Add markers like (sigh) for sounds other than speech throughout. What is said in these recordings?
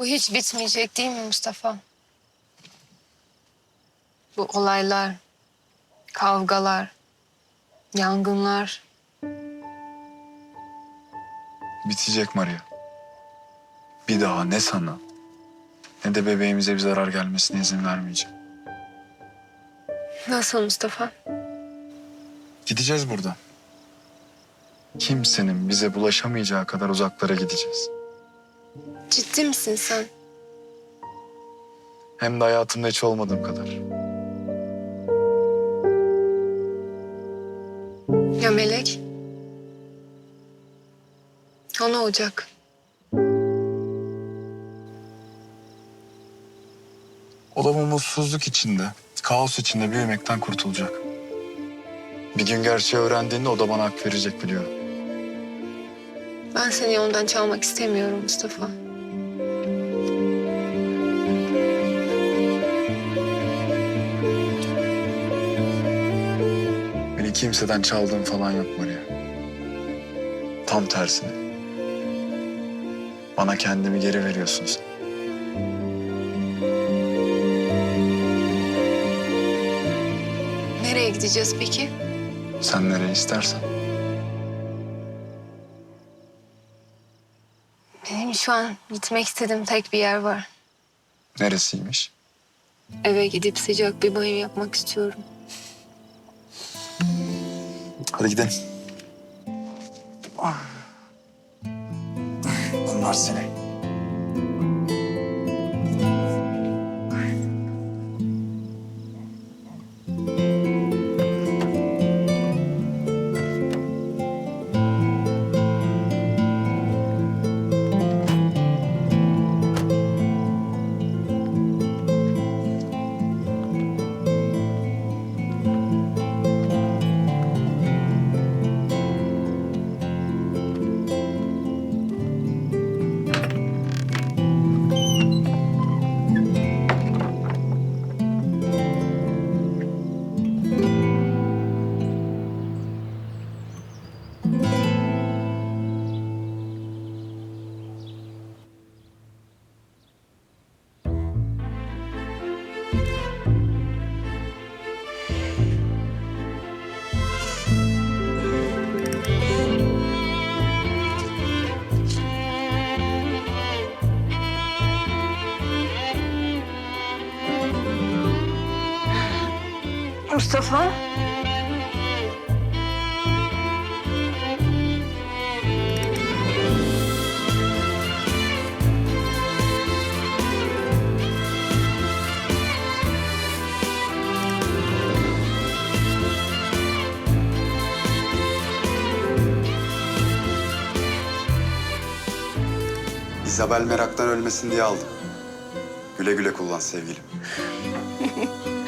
Bu hiç bitmeyecek değil mi Mustafa? Bu olaylar, kavgalar, yangınlar. Bitecek Maria. Bir daha ne sana ne de bebeğimize bir zarar gelmesine izin vermeyeceğim. Nasıl Mustafa? Gideceğiz buradan. Kimsenin bize bulaşamayacağı kadar uzaklara gideceğiz. Ciddi misin sen? Hem de hayatımda hiç olmadığım kadar. Ya Melek? O ne olacak? O da bu mutsuzluk içinde, kaos içinde büyümekten kurtulacak. Bir gün gerçeği öğrendiğinde o da bana hak verecek biliyorum. Ben seni yoldan çalmak istemiyorum Mustafa. Beni kimseden çaldığın falan yok Maria. Tam tersine. Bana kendimi geri veriyorsun sen. Nereye gideceğiz peki? Sen nereye istersen. Benim şu an gitmek istediğim tek bir yer var. Neresiymiş? Eve gidip sıcak bir banyo yapmak istiyorum. Hadi gidelim. Bunlar seni. Mustafa? Isabel meraktan ölmesin diye aldım. Güle güle kullan sevgilim. (laughs)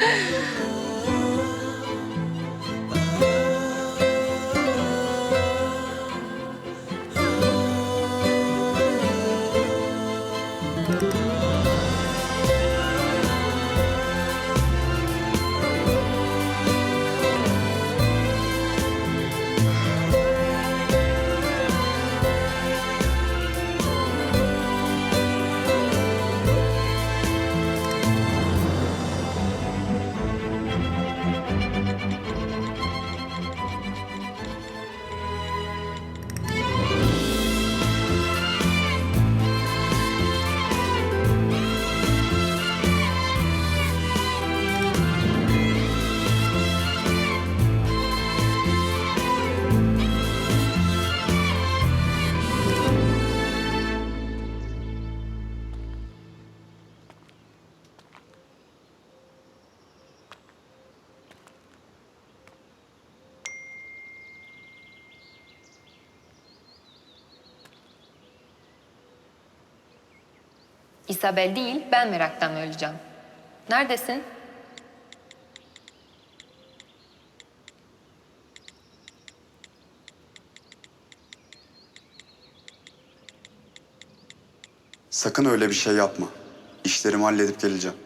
İsabel değil, ben meraktan öleceğim. Neredesin? Sakın öyle bir şey yapma. İşlerimi halledip geleceğim.